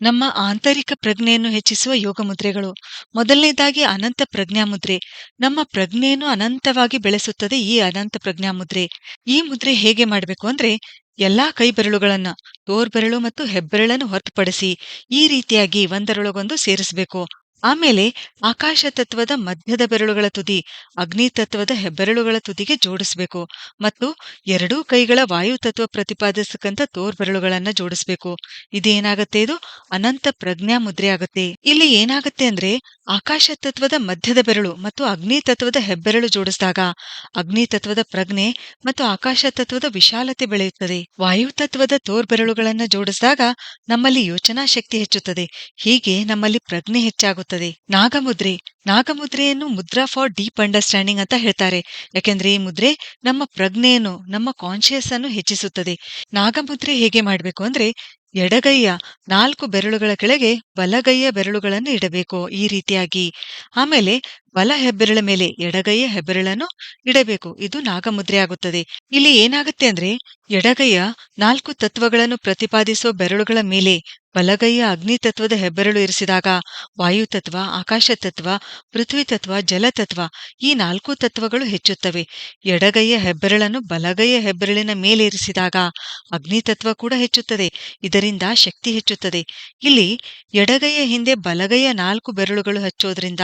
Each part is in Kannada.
ನಮ್ಮ ಆಂತರಿಕ ಪ್ರಜ್ಞೆಯನ್ನು ಹೆಚ್ಚಿಸುವ ಯೋಗ ಮುದ್ರೆಗಳು. ಮೊದಲನೇದಾಗಿ ಅನಂತ ಪ್ರಜ್ಞಾ ಮುದ್ರೆ. ನಮ್ಮ ಪ್ರಜ್ಞೆಯನ್ನು ಅನಂತವಾಗಿ ಬೆಳೆಸುತ್ತದೆ ಈ ಅನಂತ ಪ್ರಜ್ಞಾ ಮುದ್ರೆ. ಈ ಮುದ್ರೆ ಹೇಗೆ ಮಾಡಬೇಕು ಅಂದ್ರೆ, ಎಲ್ಲಾ ಕೈ ಬೆರಳುಗಳನ್ನ ತೋರ್ಬೆರಳು ಮತ್ತು ಹೆಬ್ಬೆರಳನ್ನು ಹೊರತುಪಡಿಸಿ ಈ ರೀತಿಯಾಗಿ ಒಂದರೊಳಗೊಂದು ಸೇರಿಸಬೇಕು. ಆಮೇಲೆ ಆಕಾಶ ತತ್ವದ ಮಧ್ಯದ ಬೆರಳುಗಳ ತುದಿ, ಅಗ್ನಿ ತತ್ವದ ಹೆಬ್ಬೆರಳುಗಳ ತುದಿಗೆ ಜೋಡಿಸಬೇಕು ಮತ್ತು ಎರಡೂ ಕೈಗಳ ವಾಯು ತತ್ವ ಪ್ರತಿಪಾದಿಸಕಂತ ತೋರ್ಬೆರಳುಗಳನ್ನ ಜೋಡಿಸಬೇಕು. ಇದೇನಾಗತ್ತೆ ಇದು? ಅನಂತ ಪ್ರಜ್ಞಾ ಮುದ್ರೆ ಆಗುತ್ತೆ. ಇಲ್ಲಿ ಏನಾಗತ್ತೆ ಅಂದ್ರೆ ಆಕಾಶ ತತ್ವದ ಮಧ್ಯದ ಬೆರಳು ಮತ್ತು ಅಗ್ನಿ ತತ್ವದ ಹೆಬ್ಬೆರಳು ಜೋಡಿಸಿದಾಗ ಅಗ್ನಿ ತತ್ವದ ಪ್ರಜ್ಞೆ ಮತ್ತು ಆಕಾಶ ತತ್ವದ ವಿಶಾಲತೆ ಬೆಳೆಯುತ್ತದೆ. ವಾಯು ತತ್ವದ ತೋರ್ಬೆರಳುಗಳನ್ನ ಜೋಡಿಸಿದಾಗ ನಮ್ಮಲ್ಲಿ ಯೋಚನಾ ಶಕ್ತಿ ಹೆಚ್ಚುತ್ತದೆ. ಹೀಗೆ ನಮ್ಮಲ್ಲಿ ಪ್ರಜ್ಞೆ ಹೆಚ್ಚಾಗುತ್ತದೆ. ನಾಗಮುದ್ರೆ. ನಾಗಮುದ್ರೆಯನ್ನು ಮುದ್ರಾ ಫಾರ್ ಡೀಪ್ ಅಂಡರ್ಸ್ಟ್ಯಾಂಡಿಂಗ್ ಅಂತ ಹೇಳ್ತಾರೆ. ಯಾಕೆಂದ್ರೆ ಈ ಮುದ್ರೆ ನಮ್ಮ ಪ್ರಜ್ಞೆಯನ್ನು, ನಮ್ಮ ಕಾನ್ಶಿಯಸ್ ಅನ್ನು ಹೆಚ್ಚಿಸುತ್ತದೆ. ನಾಗಮುದ್ರೆ ಹೇಗೆ ಮಾಡಬೇಕು ಅಂದ್ರೆ ಎಡಗೈಯ ನಾಲ್ಕು ಬೆರಳುಗಳ ಕೆಳಗೆ ಬಲಗೈಯ ಬೆರಳುಗಳನ್ನು ಇಡಬೇಕು ಈ ರೀತಿಯಾಗಿ. ಆಮೇಲೆ ಬಲ ಹೆಬ್ಬೆರಳ ಮೇಲೆ ಎಡಗೈಯ ಹೆಬ್ಬೆರಳನ್ನು ಇಡಬೇಕು. ಇದು ನಾಗಮುದ್ರೆ ಆಗುತ್ತದೆ. ಇಲ್ಲಿ ಏನಾಗುತ್ತೆ ಅಂದ್ರೆ, ಎಡಗೈಯ ನಾಲ್ಕು ತತ್ವಗಳನ್ನು ಪ್ರತಿಪಾದಿಸುವ ಬೆರಳುಗಳ ಮೇಲೆ ಬಲಗೈಯ ಅಗ್ನಿ ತತ್ವದ ಹೆಬ್ಬೆರಳು ಇರಿಸಿದಾಗ, ವಾಯು ತತ್ವ, ಆಕಾಶ ತತ್ವ, ಪೃಥ್ವಿ ತತ್ವ ಜಲತತ್ವ ಈ ನಾಲ್ಕು ತತ್ವಗಳು ಹೆಚ್ಚುತ್ತವೆ. ಎಡಗೈಯ ಹೆಬ್ಬೆರಳನ್ನು ಬಲಗೈಯ ಹೆಬ್ಬೆರಳಿನ ಮೇಲೆ ಇರಿಸಿದಾಗ ಅಗ್ನಿ ತತ್ವ ಕೂಡ ಹೆಚ್ಚುತ್ತದೆ. ಇದರಿಂದ ಶಕ್ತಿ ಹೆಚ್ಚುತ್ತದೆ. ಇಲ್ಲಿ ಎಡಗೈಯ ಹಿಂದೆ ಬಲಗೈಯ ನಾಲ್ಕು ಬೆರಳುಗಳು ಹಚ್ಚೋದ್ರಿಂದ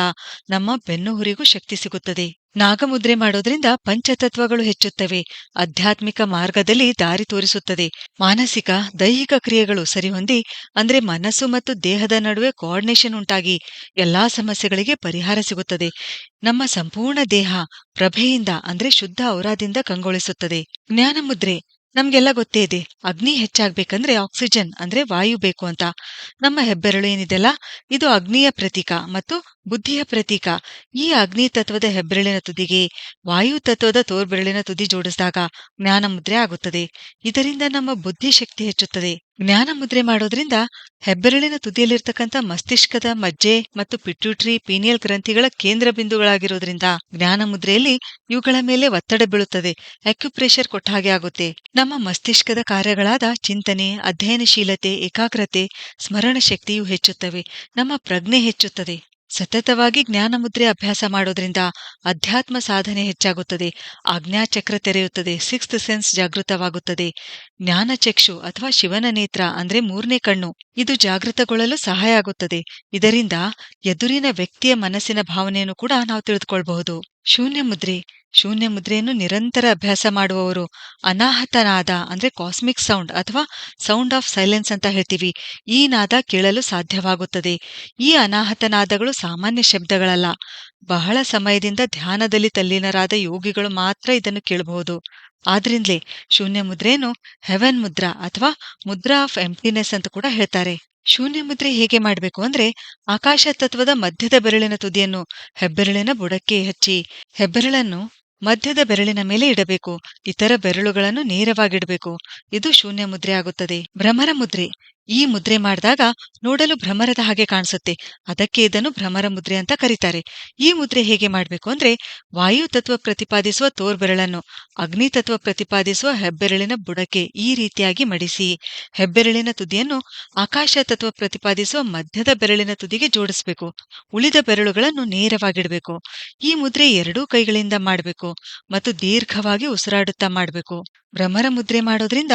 ನಮ್ಮ ಬೆನ್ನುಹುರಿಗೂ ಶಕ್ತಿ ಸಿಗುತ್ತದೆ. ನಾಗಮುದ್ರೆ ಮಾಡೋದ್ರಿಂದ ಪಂಚತತ್ವಗಳು ಹೆಚ್ಚುತ್ತವೆ. ಆಧ್ಯಾತ್ಮಿಕ ಮಾರ್ಗದಲ್ಲಿ ದಾರಿ ತೋರಿಸುತ್ತದೆ. ಮಾನಸಿಕ, ದೈಹಿಕ ಕ್ರಿಯೆಗಳು ಸರಿಹೊಂದಿ, ಅಂದ್ರೆ ಮನಸ್ಸು ಮತ್ತು ದೇಹದ ನಡುವೆ ಕೋಆರ್ಡಿನೇಷನ್ ಉಂಟಾಗಿ ಎಲ್ಲಾ ಸಮಸ್ಯೆಗಳಿಗೆ ಪರಿಹಾರ ಸಿಗುತ್ತದೆ. ನಮ್ಮ ಸಂಪೂರ್ಣ ದೇಹ ಪ್ರಭೆಯಿಂದ, ಅಂದ್ರೆ ಶುದ್ಧ ಔರಾದಿಂದ ಕಂಗೊಳಿಸುತ್ತದೆ. ಜ್ಞಾನಮುದ್ರೆ, ನಮ್ಗೆಲ್ಲ ಗೊತ್ತೇ ಇದೆ. ಅಗ್ನಿ ಹೆಚ್ಚಾಗ್ಬೇಕಂದ್ರೆ ಆಕ್ಸಿಜನ್ ಅಂದ್ರೆ ವಾಯು ಬೇಕು ಅಂತ. ನಮ್ಮ ಹೆಬ್ಬೆರಳು ಏನಿದೆಲ್ಲ ಇದು ಅಗ್ನಿಯ ಪ್ರತೀಕ ಮತ್ತು ಬುದ್ಧಿಯ ಪ್ರತೀಕ. ಈ ಅಗ್ನಿ ತತ್ವದ ಹೆಬ್ಬೆರಳಿನ ತುದಿಗೆ ವಾಯು ತತ್ವದ ತೋರ್ಬೆರಳಿನ ತುದಿ ಜೋಡಿಸಿದಾಗ ಜ್ಞಾನ ಮುದ್ರೆ ಆಗುತ್ತದೆ. ಇದರಿಂದ ನಮ್ಮ ಬುದ್ಧಿ ಶಕ್ತಿ ಹೆಚ್ಚುತ್ತದೆ. ಜ್ಞಾನ ಮುದ್ರೆ ಮಾಡೋದ್ರಿಂದ ಹೆಬ್ಬೆರಳಿನ ತುದಿಯಲ್ಲಿರ್ತಕ್ಕಂಥ ಮಸ್ತಿಷ್ಕದ ಮಜ್ಜೆ ಮತ್ತು ಪಿಟ್ಯೂಟ್ರಿ ಪೀನಿಯಲ್ ಗ್ರಂಥಿಗಳ ಕೇಂದ್ರ ಬಿಂದುಗಳಾಗಿರೋದ್ರಿಂದ ಜ್ಞಾನ ಮುದ್ರೆಯಲ್ಲಿ ಇವುಗಳ ಮೇಲೆ ಒತ್ತಡ ಬೀಳುತ್ತದೆ. ಅಕ್ಯುಪ್ರೆಷರ್ ಕೊಟ್ಟ ಹಾಗೆ ಆಗುತ್ತೆ. ನಮ್ಮ ಮಸ್ತಿಷ್ಕದ ಕಾರ್ಯಗಳಾದ ಚಿಂತನೆ, ಅಧ್ಯಯನಶೀಲತೆ, ಏಕಾಗ್ರತೆ ಸ್ಮರಣ ಶಕ್ತಿಯು ಹೆಚ್ಚುತ್ತವೆ. ನಮ್ಮ ಪ್ರಜ್ಞೆ ಹೆಚ್ಚುತ್ತದೆ. ಸತತವಾಗಿ ಜ್ಞಾನಮುದ್ರೆ ಅಭ್ಯಾಸ ಮಾಡೋದ್ರಿಂದ ಅಧ್ಯಾತ್ಮ ಸಾಧನೆ ಹೆಚ್ಚಾಗುತ್ತದೆ. ಆಜ್ಞಾಚಕ್ರ ತೆರೆಯುತ್ತದೆ. Sixth sense ಜಾಗೃತವಾಗುತ್ತದೆ. ಜ್ಞಾನಚಕ್ಷು ಅಥವಾ ಶಿವನ ನೇತ್ರ ಅಂದ್ರೆ ಮೂರನೇ ಕಣ್ಣು, ಇದು ಜಾಗೃತಗೊಳ್ಳಲು ಸಹಾಯ ಆಗುತ್ತದೆ. ಇದರಿಂದ ಎದುರಿನ ವ್ಯಕ್ತಿಯ ಮನಸ್ಸಿನ ಭಾವನೆಯನ್ನು ಕೂಡ ನಾವು ತಿಳಿದುಕೊಳ್ಬಹುದು. ಶೂನ್ಯ ಮುದ್ರೆ ಶೂನ್ಯ ಮುದ್ರೆಯನ್ನು ನಿರಂತರ ಅಭ್ಯಾಸ ಮಾಡುವವರು ಅನಾಹತನಾದ, ಅಂದ್ರೆ ಕಾಸ್ಮಿಕ್ ಸೌಂಡ್ ಅಥವಾ ಸೌಂಡ್ ಆಫ್ ಸೈಲೆನ್ಸ್ ಅಂತ ಹೇಳ್ತೀವಿ. ಈ ನಾದ ಕೇಳಲು ಸಾಧ್ಯವಾಗುತ್ತದೆ. ಈ ಅನಾಹತನಾದಗಳು ಸಾಮಾನ್ಯ ಶಬ್ದಗಳಲ್ಲ. ಬಹಳ ಸಮಯದಿಂದ ಧ್ಯಾನದಲ್ಲಿ ತಲ್ಲೀನರಾದ ಯೋಗಿಗಳು ಮಾತ್ರ ಇದನ್ನು ಕೇಳಬಹುದು. ಆದ್ರಿಂದಲೇ ಶೂನ್ಯ ಮುದ್ರೆಯನ್ನು ಹೆವೆನ್ ಮುದ್ರಾ ಅಥವಾ ಮುದ್ರಾ ಆಫ್ ಎಂಪ್ಟಿನೆಸ್ ಅಂತ ಕೂಡ ಹೇಳ್ತಾರೆ. ಶೂನ್ಯ ಮುದ್ರೆ ಹೇಗೆ ಮಾಡಬೇಕು ಅಂದ್ರೆ ಆಕಾಶ ತತ್ವದ ಮಧ್ಯದ ಬೆರಳಿನ ತುದಿಯನ್ನು ಹೆಬ್ಬೆರಳಿನ ಬುಡಕ್ಕೆ ಹಚ್ಚಿ, ಹೆಬ್ಬೆರಳನ್ನು ಮಧ್ಯದ ಬೆರಳಿನ ಮೇಲೆ ಇಡಬೇಕು. ಇತರ ಬೆರಳುಗಳನ್ನು ನೇರವಾಗಿಡಬೇಕು. ಇದು ಶೂನ್ಯ ಮುದ್ರೆ ಆಗುತ್ತದೆ. ಭ್ರಮರ ಮುದ್ರೆ. ಈ ಮುದ್ರೆ ಮಾಡಿದಾಗ ನೋಡಲು ಭ್ರಮರದ ಹಾಗೆ ಕಾಣಿಸುತ್ತೆ. ಅದಕ್ಕೆ ಇದನ್ನು ಭ್ರಮರ ಮುದ್ರೆ ಅಂತ ಕರೀತಾರೆ. ಈ ಮುದ್ರೆ ಹೇಗೆ ಮಾಡಬೇಕು ಅಂದ್ರೆ ವಾಯು ತತ್ವ ಪ್ರತಿಪಾದಿಸುವ ತೋರ್ಬೆರಳನ್ನು, ಅಗ್ನಿ ತತ್ವ ಪ್ರತಿಪಾದಿಸುವ ಹೆಬ್ಬೆರಳಿನ ಬುಡಕ್ಕೆ ಈ ರೀತಿಯಾಗಿ ಮಡಿಸಿ, ಹೆಬ್ಬೆರಳಿನ ತುದಿಯನ್ನು ಆಕಾಶ ತತ್ವ ಪ್ರತಿಪಾದಿಸುವ ಮಧ್ಯದ ಬೆರಳಿನ ತುದಿಗೆ ಜೋಡಿಸಬೇಕು. ಉಳಿದ ಬೆರಳುಗಳನ್ನು ನೇರವಾಗಿಡಬೇಕು. ಈ ಮುದ್ರೆ ಎರಡೂ ಕೈಗಳಿಂದ ಮಾಡಬೇಕು ಮತ್ತು ದೀರ್ಘವಾಗಿ ಉಸಿರಾಡುತ್ತಾ ಮಾಡಬೇಕು. ಭ್ರಮರ ಮುದ್ರೆ ಮಾಡೋದ್ರಿಂದ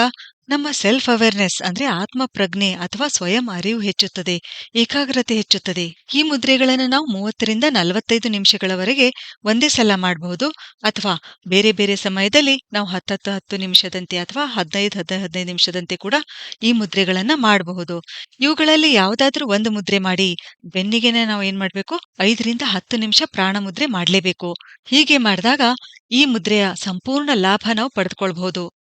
ನಮ್ಮ ಸೆಲ್ಫ್ ಅವೇರ್ನೆಸ್ ಅಂದ್ರೆ ಆತ್ಮ ಪ್ರಜ್ಞೆ ಅಥವಾ ಸ್ವಯಂ ಅರಿವು ಹೆಚ್ಚುತ್ತದೆ, ಏಕಾಗ್ರತೆ ಹೆಚ್ಚುತ್ತದೆ. ಈ ಮುದ್ರೆಗಳನ್ನು ನಾವು ಮೂವತ್ತರಿಂದ ನಲವತ್ತೈದು ನಿಮಿಷಗಳವರೆಗೆ ಒಂದೇ ಸಲ ಮಾಡಬಹುದು ಅಥವಾ ಬೇರೆ ಬೇರೆ ಸಮಯದಲ್ಲಿ ನಾವು ಹತ್ತತ್ತು ಹತ್ತು ನಿಮಿಷದಂತೆ ಅಥವಾ ಹದಿನೈದು ಹದಿನೈದು ಹದಿನೈದು ನಿಮಿಷದಂತೆ ಕೂಡ ಈ ಮುದ್ರೆಗಳನ್ನ ಮಾಡಬಹುದು. ಇವುಗಳಲ್ಲಿ ಯಾವುದಾದ್ರೂ ಒಂದು ಮುದ್ರೆ ಮಾಡಿ ಬೆನ್ನಿಗೆನೆ ನಾವು ಏನ್ ಮಾಡ್ಬೇಕು? ಐದರಿಂದ ಹತ್ತು ನಿಮಿಷ ಪ್ರಾಣ ಮುದ್ರೆ ಮಾಡಲೇಬೇಕು. ಹೀಗೆ ಮಾಡಿದಾಗ ಈ ಮುದ್ರೆಯ ಸಂಪೂರ್ಣ ಲಾಭ ನಾವು ಪಡೆದುಕೊಳ್ಬಹುದು